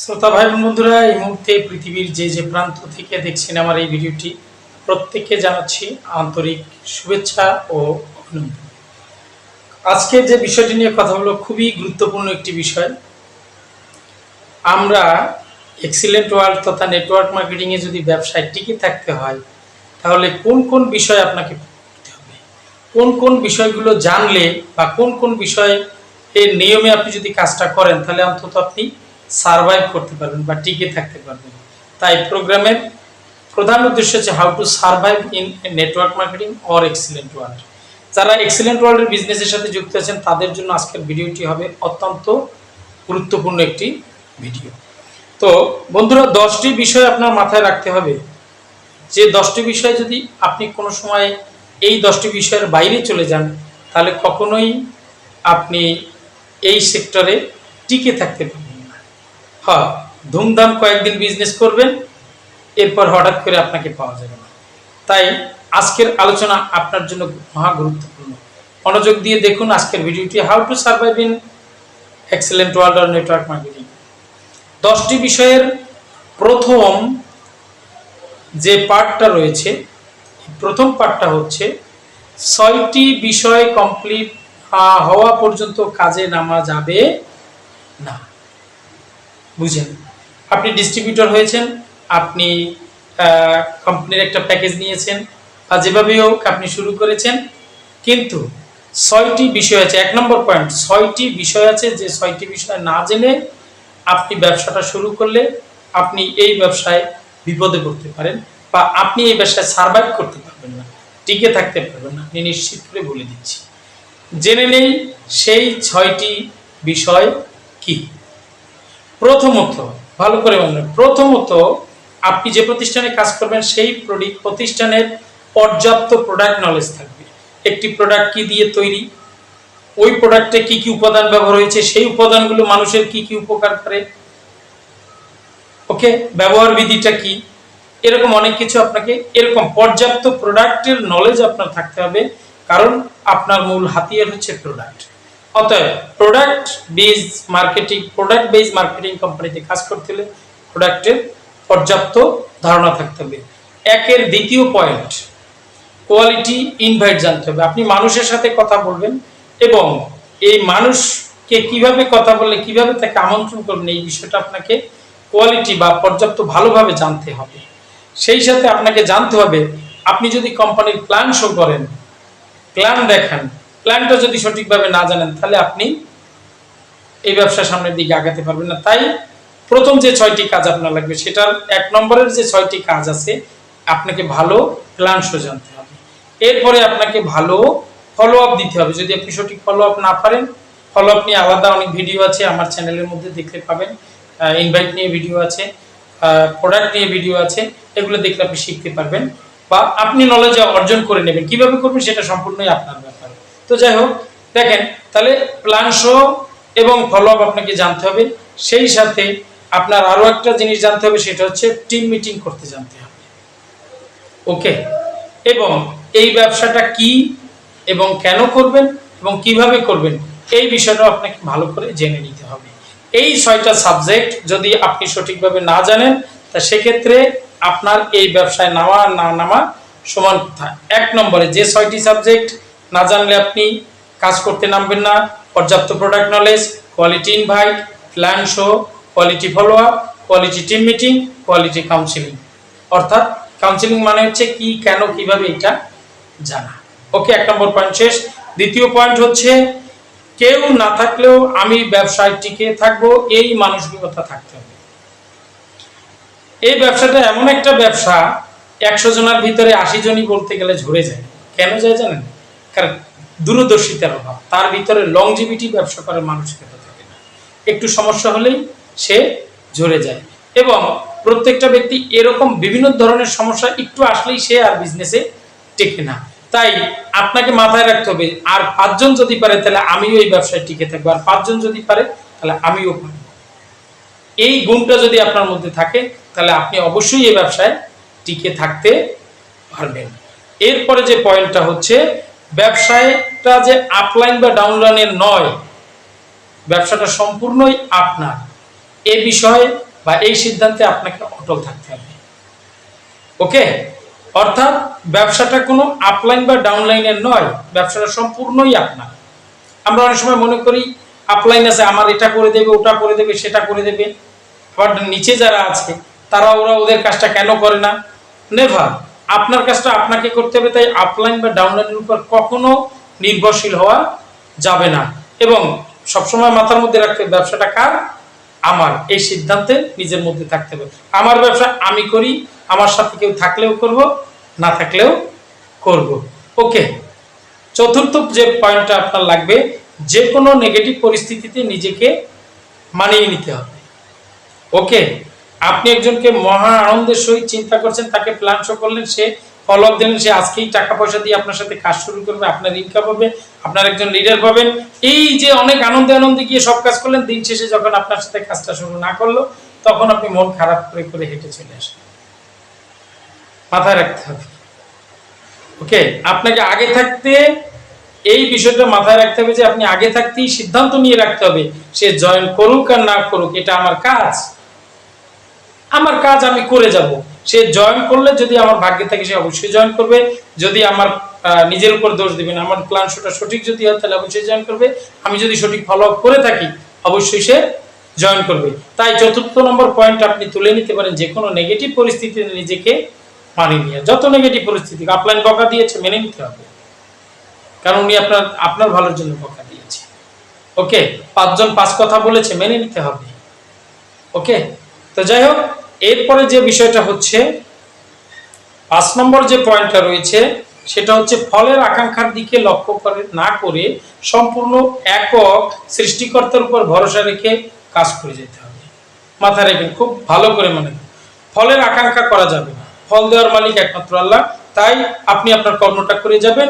শ্রোতা ভাই বোন বন্ধুরা, এই মুহূর্তে পৃথিবীর যে যে প্রান্ত থেকে দেখছেন আমার এই ভিডিওটি, প্রত্যেককে জানাচ্ছি আন্তরিক শুভেচ্ছা ও অভিনন্দন। আজকে যে বিষয়টি নিয়ে কথা হলো খুবই গুরুত্বপূর্ণ একটি বিষয়। আমরা এক্সিলেন্ট ওয়ার্ল্ড তথা নেটওয়ার্ক মার্কেটিংয়ে যদি ব্যবসায় টিকে থাকতে হয়, তাহলে কোন কোন বিষয় আপনাকে করতে হবে? কোন কোন বিষয়গুলো জানলে বা কোন কোন বিষয় এর নিয়মে আপনি যদি কাজটা করেন, তাহলে অন্তত আপনি সার্ভাইভ করতে পারবেন বা টিকে থাকতে পারবেন। তাই প্রোগ্রামের প্রধান উদ্দেশ্য হচ্ছে how to survive in network marketing or excellent world যারা এক্সিলেন্ট ওয়ার্ল্ডের বিজনেসের সাথে যুক্ত আছেন, তাদের জন্য আজকের ভিডিওটি হবে অত্যন্ত গুরুত্বপূর্ণ একটি ভিডিও। তো বন্ধুরা, দশটি বিষয় আপনার মাথায় রাখতে হবে। যে দশটি বিষয় যদি আপনি কোনো সময় এই দশটি বিষয়ের বাইরে চলে যান, তাহলে কখনোই আপনি এই সেক্টরে টিকে থাকতে পারবেন না। হ্যাঁ ধুমধাম কয়েকদিন বিজনেস করবেন, এরপর হঠাৎ করে আপনাকে পাওয়া যাবে না। তাই আজকের আলোচনা আপনার জন্য মহা গুরুত্বপূর্ণ। মনোযোগ দিয়ে দেখুন আজকের ভিডিওটি how to survive in excellent world or network marketing দশটি বিষয়ের প্রথম যে পার্টটা রয়েছে প্রথম পার্টটা হচ্ছে, ছয়টি বিষয় কমপ্লিট হওয়া পর্যন্ত কাজে নামা যাবে না। বুঝেন। আপনি ডিস্ট্রিবিউটর হয়েছেন, আপনি কোম্পানির একটা প্যাকেজ নিয়েছেন, বা যেভাবেই হোক আপনি শুরু করেছেন। কিন্তু ছয়টি বিষয় আছে, এক নম্বর পয়েন্ট ছয়টি বিষয় আছে যে ছয়টি বিষয় না জেনে আপনি ব্যবসাটা শুরু করলে আপনি এই ব্যবসায় বিপদে পড়তে পারেন, বা আপনি এই ব্যবসায় সার্ভাইভ করতে পারবেন না, টিকে থাকতে পারবেন না আপনি নিশ্চিত করে বলে দিচ্ছি। জেনে নেই সেই ছয়টি বিষয় কি? প্রথমত, ভালো করে মনে প্রথমত আপনি যে প্রতিষ্ঠানে কাজ করবেন, সেই প্রতিষ্ঠানের পর্যাপ্ত প্রোডাক্ট নলেজ থাকবে। একটি প্রোডাক্ট কি দিয়ে তৈরি, ওই প্রোডাক্টে কি কি উপাদান ব্যবহার হয়েছে, সেই উপাদানগুলো মানুষের কি কি উপকার করে, ওকে? ব্যবহার বিধিটা কি? এরকম অনেক কিছু আপনাকে, এরকম পর্যাপ্ত প্রোডাক্টের নলেজ আপনার থাকতে হবে, কারণ আপনার মূল হাতিয়ার হচ্ছে প্রোডাক্ট অতএব product base marketing product base marketing কোম্পানিতে কাজ করতে হলে প্রোডাক্টের পর্যাপ্ত ধারণা থাকতে হবে। একের দ্বিতীয় পয়েন্ট কোয়ালিটি ইনভাইট জানতে হবে। আপনি মানুষের সাথে কথা বলবেন এবং এই মানুষকে কীভাবে কথা বললে, কীভাবে তাকে আমন্ত্রণ করবেন, এই বিষয়টা আপনাকে কোয়ালিটি বা পর্যাপ্ত ভালোভাবে জানতে হবে। সেই সাথে আপনাকে জানতে হবে, আপনি যদি কোম্পানির প্ল্যান শো করেন প্ল্যান দেখান প্ল্যানটা যদি সঠিকভাবে না জানেন, তাহলে আপনি এই ব্যবসার সামনের দিকে আগাতে পারবেন না। তাই প্রথম যে ছয়টি কাজ আপনার লাগবে, সেটার এক নম্বরের যে ছয়টি কাজ আছে, আপনাকে ভালো প্ল্যান শো জানতে হবে। এরপরে আপনাকে ভালো ফলো আপ দিতে হবে। যদি আপনি সঠিক ফলো আপ না পারেন ফলো আপ নিয়ে আলাদা অনেক ভিডিও আছে, আমার চ্যানেলের মধ্যে দেখতে পাবেন। ইনভাইট নিয়ে ভিডিও আছে প্রোডাক্ট নিয়ে ভিডিও আছে, এগুলো দেখলে আপনি শিখতে পারবেন। বা আপনি নলেজ অর্জন করে নেবেন। কীভাবে করবেন, সেটা সম্পূর্ণই আপনার ব্যাপার। তো যাই হোক, দেখেন, তাহলে প্ল্যান শো এবং ফলো আপ আপনাকে জানতে হবে। সেই সাথে আপনার আরও একটা জিনিস জানতে হবে, সেটা হচ্ছে টিম মিটিং করতে জানতে হবে। ওকে এবং এই ব্যবসাটা কি এবং কেন করবেন এবং কীভাবে করবেন, এই বিষয়টা আপনাকে ভালো করে জেনে নিতে হবে। এই ছয়টা সাবজেক্ট যদি আপনি সঠিকভাবে না জানেন, তা সেক্ষেত্রে আপনার এই ব্যবসায় নামা না নামা সমান কথা। এক নম্বরে যে ছয়টি সাবজেক্ট না জানলে আপনি কাজ করতে নামবেন না। পর্যাপ্ত product knowledge quality invite plan show quality follow up quality team meeting quality counselling অর্থাৎ কাউন্সিলিং মানে হচ্ছে কি, কেন, কীভাবে এটা জানা। ওকে এক নম্বর পয়েন্ট শেষ। দ্বিতীয় পয়েন্ট হচ্ছে, কেউ না থাকলেও আমি ব্যবসায় টিকে থাকব, এই মানসিকতা থাকতে হবে। এই ব্যবসাটা এমন একটা ব্যবসা, একশো জনের ভিতরে আশি জনই বলতে গেলে ঝরে যায়। কেন যায় জানেন? কারণ দূরদর্শিতার অভাব। তার ভিতরে লংজিভিটি ব্যবসা করার মানসিকতা থাকে না। একটু সমস্যা হলেই সে ঝরে যায়। এবং প্রত্যেকটা ব্যক্তি এরকম বিভিন্ন ধরনের সমস্যা একটু আসলেই সে আর বিজনেসে টেকে না। তাই আপনাকে মাথায় রাখতে হবে, আর পাঁচজন যদি পারে তাহলে আমিও এই ব্যবসায় টিকে থাকব, আর পাঁচজন যদি পারে তাহলে আমিও পারব। এই গুণটা যদি আপনার মধ্যে থাকে, তাহলে আপনি অবশ্যই এই ব্যবসায় টিকে থাকতে পারবেন। এরপরে যে পয়েন্টটা হচ্ছে ব্যবসায়টা যে আপলাইন বা ডাউনলাইনের নয়, ব্যবসাটা সম্পূর্ণই আপনার। এ বিষয়ে বা এই সিদ্ধান্তে আপনাকে অটল থাকতে হবে। ওকে? অর্থাৎ ব্যবসাটা কোনো আপলাইন বা ডাউনলাইনের নয়, ব্যবসাটা সম্পূর্ণই আপনার। আমরা অনেক সময় মনে করি আপলাইন আছে, আমার এটা করে দেবে, ওটা করে দেবে, সেটা করে দেবে। আবার নিচে যারা আছে, তারা ওরা ওদের কাজটা কেন করে না? নেভার আপনার কাজটা আপনাকে করতে হবে, তাই আপলাইন বা ডাউনলাইনের উপর কখনো নির্ভরশীল হওয়া যাবে না। এবং সবসময় মাথার মধ্যে রাখতে ব্যবসাটা কার? আমার। এই সিদ্ধান্তে নিজের মধ্যে থাকতে হবে। আমার ব্যবসা আমি করি, আমার সাথে কেউ থাকলেও করব, না থাকলেও করব। ওকে চতুর্থ যে পয়েন্টটা আপনার লাগবে যে কোনো নেগেটিভ পরিস্থিতিতে নিজেকে মানিয়ে নিতে হবে। ওকে আপনি একজনকে মহা আনন্দের সহিত চিন্তা করছেন, তাকে প্ল্যান শো করলেন, সে ফলো দিলেন, সে আজকেই টাকা পয়সা দিয়ে আপনার সাথে কাজ শুরু করবে, আপনার ইনকাম হবে, আপনার একজন লিডার পাবেন। এই যে অনেক আনন্দে আনন্দে গিয়ে সব কাজ করলেন, দিন শেষে যখন আপনার সাথে কাজটা শুরু না করল, তখন আপনি মন খারাপ করে করে হেঁটে চলে আসেন মাথায় রাখতে হবে। ওকে আপনাকে আগে থাকতে, এই বিষয়টা মাথায় রাখতে হবে যে আপনি আগে থাকতেই সিদ্ধান্ত নিয়ে রাখতে হবে, সে জয়েন করুক আর না করুক, এটা আমার কাজ। আমার কাজ আমি করে যাব। সে জয়েন করলে যদি আমার ভাগ্যে থাকে, সে অবশ্যই জয়েন করবে। যদি আমার নিজের উপর দোষ দিবেন আমার প্ল্যান শোটা সঠিক যদি হয়, তাহলে অবশ্যই জয়েন করবে। আমি যদি সঠিক ফলো আপ করে থাকি, অবশ্যই সে জয়েন করবে। তাই চতুর্থ নম্বর পয়েন্ট আপনি তুলে নিতে পারেন যে কোনো নেগেটিভ পরিস্থিতিতে নিজেকে মানিয়ে নিয়ে। যত নেগেটিভ পরিস্থিতি আপলাইন বকা দিয়েছে, মেনে নিতে হবে। কারণ উনি আপনার আপনার ভালোর জন্য বকা দিয়েছে। ওকে পাঁচজন পাঁচ কথা বলেছে, মেনে নিতে হবে। ওকে তো যাই হোক, এরপরে যে বিষয়টা হচ্ছে, পাঁচ নম্বর যে পয়েন্টটা রয়েছে, সেটা হচ্ছে ফলের আকাঙ্ক্ষার দিকে লক্ষ্য করে, না করে সম্পূর্ণ একক সৃষ্টিকর্তার উপর ভরসা রেখে কাজ করে যেতে হবে। মাথায় রেখে খুব ভালো করে মনে। ফলের আকাঙ্ক্ষা করা যাবে না। ফল দেওয়ার মালিক একমাত্র আল্লাহ, তাই আপনি আপনার কর্মটা করে যাবেন,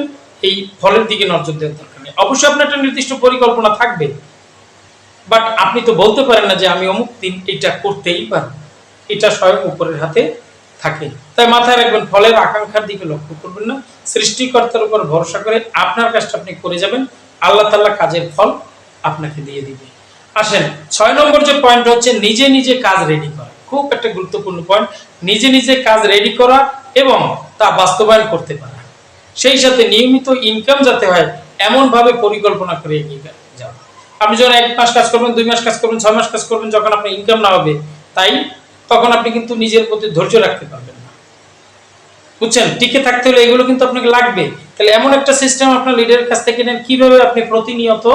এই ফলের দিকে নজর দেওয়ার দরকার নেই। অবশ্যই আপনার একটা নির্দিষ্ট পরিকল্পনা থাকবে বাট আপনি তো বলতে পারেন না যে আমি অমুক দিন এটা করতেই পারব এটা স্বয়ং উপরের হাতে থাকে। তাই মাথায় রাখবেন, ফলের আকাঙ্ক্ষার দিকে লক্ষ্য করবেন না। সৃষ্টিকর্তার উপর ভরসা করে আপনার কাজটা আপনি করে যাবেন। আল্লাহ তাল্লাহ কাজের ফল আপনাকে দিয়ে দিবে। আসেন, ছয় নম্বর যে পয়েন্ট হচ্ছে নিজে নিজে কাজ রেডি করা। খুব একটা গুরুত্বপূর্ণ পয়েন্ট নিজে নিজে কাজ রেডি করা এবং তা বাস্তবায়ন করতে পারা। সেই সাথে নিয়মিত ইনকাম যাতে হয় এমন ভাবে পরিকল্পনা করে এগিয়ে যাওয়া। আপনি যখন এক মাস কাজ করবেন, দুই মাস কাজ করবেন, ছয় মাস কাজ করবেন, যখন আপনার ইনকাম না হবে, তাই তখন আপনি কিন্তু নিজের প্রতি ধৈর্য রাখতে পারবেন না। বুঝছেন? টিকে থাকতে হলে এগুলো কিন্তু আপনাকে লাগবে। তাহলে এমন একটা সিস্টেম আপনার লিডারের কাছ থেকে নেন, কীভাবে আপনি প্রতিনিয়ত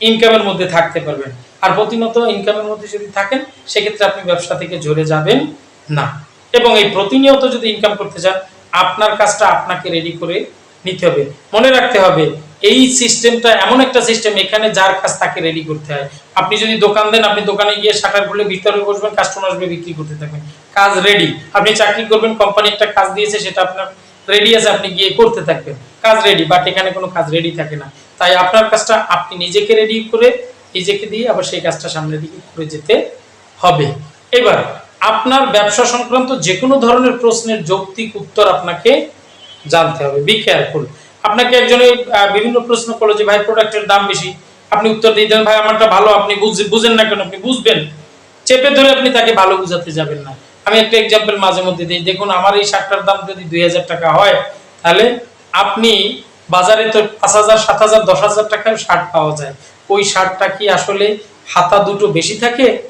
ইনকামের মধ্যে থাকতে পারবেন? আর প্রতিনিয়ত ইনকামের মধ্যে যদি থাকেন, সেক্ষেত্রে আপনি ব্যবসা থেকে ঝরে যাবেন না। এবং এই প্রতিনিয়ত যদি ইনকাম করতে চান, আপনার কাজটা আপনাকে রেডি করে নিতে হবে। মনে রাখতে হবে এই সিস্টেমটা এমন একটা সিস্টেম এখানে যার কাজ তাকে রেডি করতে হয়। আপনি যদি দোকান দেন, আপনি দোকানে গিয়ে শাটার খুলে ভিতরে বসবেন কাস্টমার আসবে, বিক্রি করতে থাকবেন। কাজ রেডি আপনি চাকরি করবেন কোম্পানি একটা কাজ দিয়েছে, সেটা আপনার রেডি আছে, আপনি গিয়ে করতে থাকবেন। কাজ রেডি বাট এখানে কোনো কাজ রেডি থাকে না। তাই আপনার কাজটা আপনি নিজেকে রেডি করে, নিজেকে দিয়ে আবার সেই কাজটা সামনের দিকে করে যেতে হবে। এবার, আপনার ব্যবসা সংক্রান্ত যে কোনো ধরনের প্রশ্নের যৌক্তিক উত্তর আপনাকে জানতে হবে। বি কেয়ারফুল আপনাকে একজনে বিভিন্ন প্রশ্ন করল যে, ভাই প্রোডাক্টের দাম বেশি। আপনি উত্তর দিয়ে দেন, ভাই, আমারটা ভালো, আপনি বুঝ- বুঝেন না কেন? আপনি বুঝবেন। চেপে ধরে আপনি তাকে ভালো বুঝাতে যাবেন না। আমি একটা এক্সাম্পল মাঝে মধ্যে দিই। দেখুন, আমার এই শার্টটার দাম যদি দুই হাজার টাকা হয়, তাহলে আপনি বাজারে তো পাঁচ হাজার, সাত হাজার, দশ হাজার টাকার শার্ট পাওয়া যায়। ওই শার্টটা কি আসলে হাতা দুটো বেশি থাকে?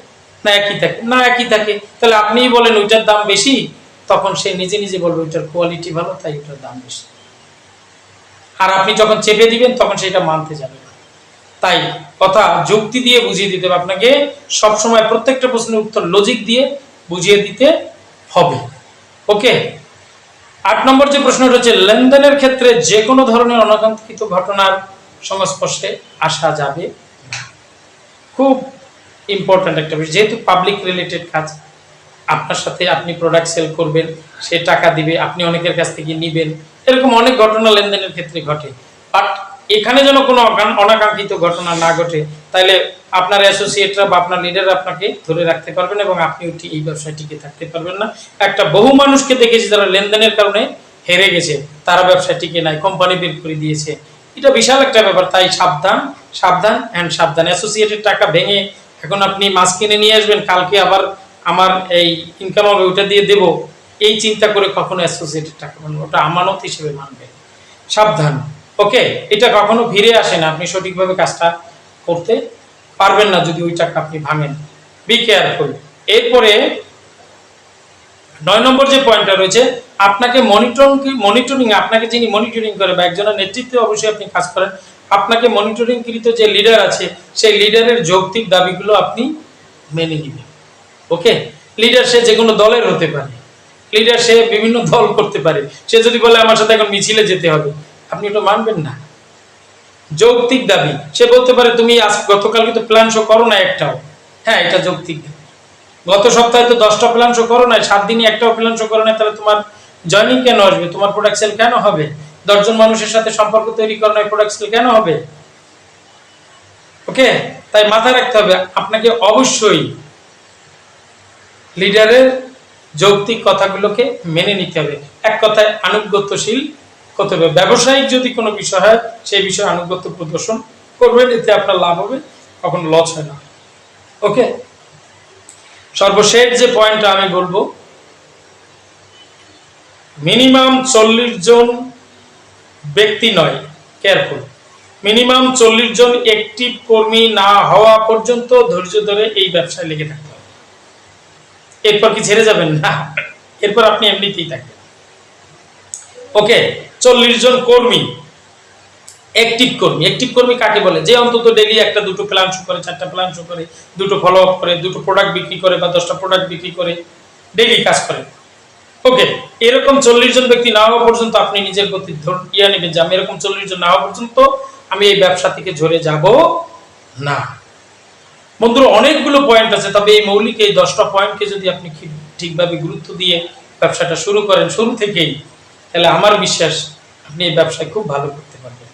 না একই থাকে? না একই থাকে। তাহলে আপনিই বলেন, ওইটার দাম বেশি? তখন সে নিজে নিজে বলবে, ওইটার কোয়ালিটি ভালো, তাই ওইটার দাম বেশি। আর আপনি যখন চেপে দিবেন, তখন সেটা মানতে যাবে তাই কথা যুক্তি দিয়ে বুঝিয়ে দিতে হবে আপনাকে। সব সময় প্রত্যেকটা প্রশ্নের উত্তর লজিক দিয়ে বুঝিয়ে দিতে হবে। ওকে আট নম্বর যে প্রশ্নটা হচ্ছে, লেনদেনের ক্ষেত্রে যে কোনো ধরনের অনাকাঙ্ক্ষিত ঘটনার সংস্পর্শে আসা যাবে খুব ইম্পর্ট্যান্ট একটা বিষয়। যেহেতু পাবলিক রিলেটেড কাজ, আপনার সাথে আপনি প্রোডাক্ট সেল করবেন, সে টাকা দিবে, আপনি অনেকের কাছ থেকে নিবেন এরকম অনেক ঘটনা লেনদেনের ক্ষেত্রে ঘটে। বাট এখানে যেন কোনো অনাকাঙ্ক্ষিত ঘটনা না ঘটে তাহলে আপনার অ্যাসোসিয়েটরা বা আপনার লিডার আপনাকে ধরে রাখতে পারবেন এবং আপনিও ঠিক এই ব্যবসায় টিকে থাকতে পারবেন না। একটা বহু মানুষকে দেখেছি যারা লেনদেনের কারণে হেরে গেছে, তারা ব্যবসায় টিকে নাই কোম্পানি বের করে দিয়েছে। এটা বিশাল একটা ব্যাপার, তাই সাবধান সাবধান অ্যান্ড সাবধান। অ্যাসোসিয়েটের টাকা ভেঙে এখন আপনি মাছ কিনে নিয়ে আসবেন, কালকে আবার আমার এই ইনকাম হবে ওটা দিয়ে দেব। এই চিন্তা করে কখনো অ্যাসোসিয়েটেড টাকা ওটা আমানত হিসেবে মানবে। সাবধান। ওকে এটা কখনো ফিরে আসে না। আপনি সঠিকভাবে কাজটা করতে পারবেন না যদি ওই টাকা আপনি ভাঙেন। বি কেয়ারফুল এরপরে নয় নম্বর যে পয়েন্টটা রয়েছে, আপনাকে মনিটরিং মনিটরিং আপনাকে যিনি মনিটরিং করে বা একজনের নেতৃত্বে অবশ্যই আপনি কাজ করেন, আপনাকে মনিটরিং কৃত যে লিডার আছে, সেই লিডারের যৌক্তিক দাবিগুলো আপনি মেনে নেবেন। ওকে লিডার সে যে কোনো দলের হতে পারে। লিডার সে বিভিন্ন দল করতে পারে। সে যদি বলে, আমার সাথে এখন মিছিলে যেতে হবে আপনি ওটা মানবেন না। যৌক্তিক দাবি। সে বলতে পারে, তুমি আজ গতকাল কিন্তু প্ল্যান শো করো না একটাও। হ্যাঁ এটা যৌক্তিক। দাবি গত সপ্তাহে তো দশটা প্ল্যান শো করো না সাত দিনই একটাও প্ল্যান শো করো না তাহলে তোমার জয়নিং কেন আসবে? তোমার প্রোডাক্ট সেল কেন হবে? দশজন মানুষের সাথে সম্পর্ক তৈরি করো না প্রোডাক্ট সেল কেন হবে? ওকে তাই মাথায় রাখতে হবে, আপনাকে অবশ্যই লিডারের যৌক্তিক কথাগুলোকে মেনে নিতে হবে। এক কথায় আনুগত্যশীল করতে হবে। ব্যবসায়িক যদি কোনো বিষয় হয়, সেই বিষয়ে আনুগত্য প্রদর্শন করবেন, এতে আপনার লাভ হবে, কখনো লস হয় না। ওকে? সর্বশেষ যে পয়েন্টটা আমি বলব মিনিমাম চল্লিশ জন ব্যক্তি নয় কেয়ারফুল মিনিমাম চল্লিশ জন একটি কর্মী না হওয়া পর্যন্ত ধৈর্য ধরে এই ব্যবসায় লেগে হবে। এরপর কি ছেড়ে যাবেন? না। এরপর আপনি এমনিতেই থাকবেন। ওকে, চল্লিশ জন কর্মী অ্যাক্টিভ কর্মী। অ্যাক্টিভ কর্মী কাকে বলে? যে অন্তত ডেলি একটা, দুটো প্ল্যান শো করে, চারটা প্ল্যান শো করে, দুটো ফলো আপ করে, দুটো প্রোডাক্ট বিক্রি করে বা দশটা প্রোডাক্ট বিক্রি করে ডেলি কাজ করে। ওকে, এরকম চল্লিশ জন ব্যক্তি না হওয়া পর্যন্ত আপনি নিজের প্রতি ইয়া নেবেন যে আমি এরকম চল্লিশ জন না হওয়া পর্যন্ত আমি এই ব্যবসা থেকে ঝরে যাব না। বন্ধুরা, অনেকগুলো পয়েন্ট আছে, তবে এই মৌলিক এই দশটা পয়েন্টকে যদি আপনি ঠিক- ঠিকভাবে গুরুত্ব দিয়ে ব্যবসাটা শুরু করেন, শুরু থেকেই, তাহলে আমার বিশ্বাস আপনি এই ব্যবসায় খুব ভালো করতে পারবেন।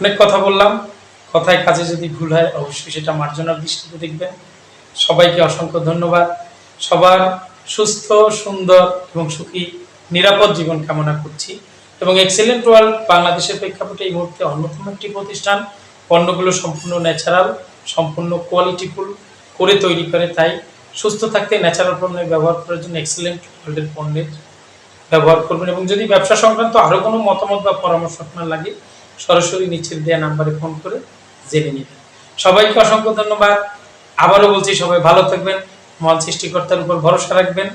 অনেক কথা বললাম, কথায় কাজে যদি ভুল হয়, অবশ্যই সেটা মার্জনার দৃষ্টিতে দেখবেন। সবাইকে অসংখ্য ধন্যবাদ। সবার সুস্থ, সুন্দর এবং সুখী, নিরাপদ জীবন কামনা করছি এবং এক্সেলেন্ট ওয়ার্ল্ড বাংলাদেশের প্রেক্ষাপটে এই মুহূর্তে অন্যতম একটি প্রতিষ্ঠান, পণ্যগুলো সম্পূর্ণ ন্যাচারাল সম্পূর্ণ কোয়ালিটিফুল করে তৈরি করে, তাই সুস্থ থাকতে ন্যাচারাল পণ্যের ব্যবহার করার জন্য এক্সেলেন্ট ওয়ার্ল্ডের পণ্যের ব্যবহার করবেন। এবং যদি ব্যবসা সংক্রান্ত আরও কোনো মতামত বা পরামর্শ আপনার লাগে, সরাসরি নিচের দেওয়া নাম্বারে ফোন করে জেনে নেবেন। সবাইকে অসংখ্য ধন্যবাদ। আবারও বলছি, সবাই ভালো থাকবেন মন সৃষ্টিকর্তার উপর ভরসা রাখবেন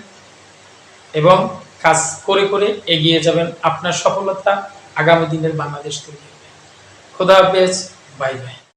এবং কাজ করে করে এগিয়ে যাবেন আপনার সফলতা আগামী দিনের বাংলাদেশ তৈরি হবে খোদা হাফেজ বাই বাই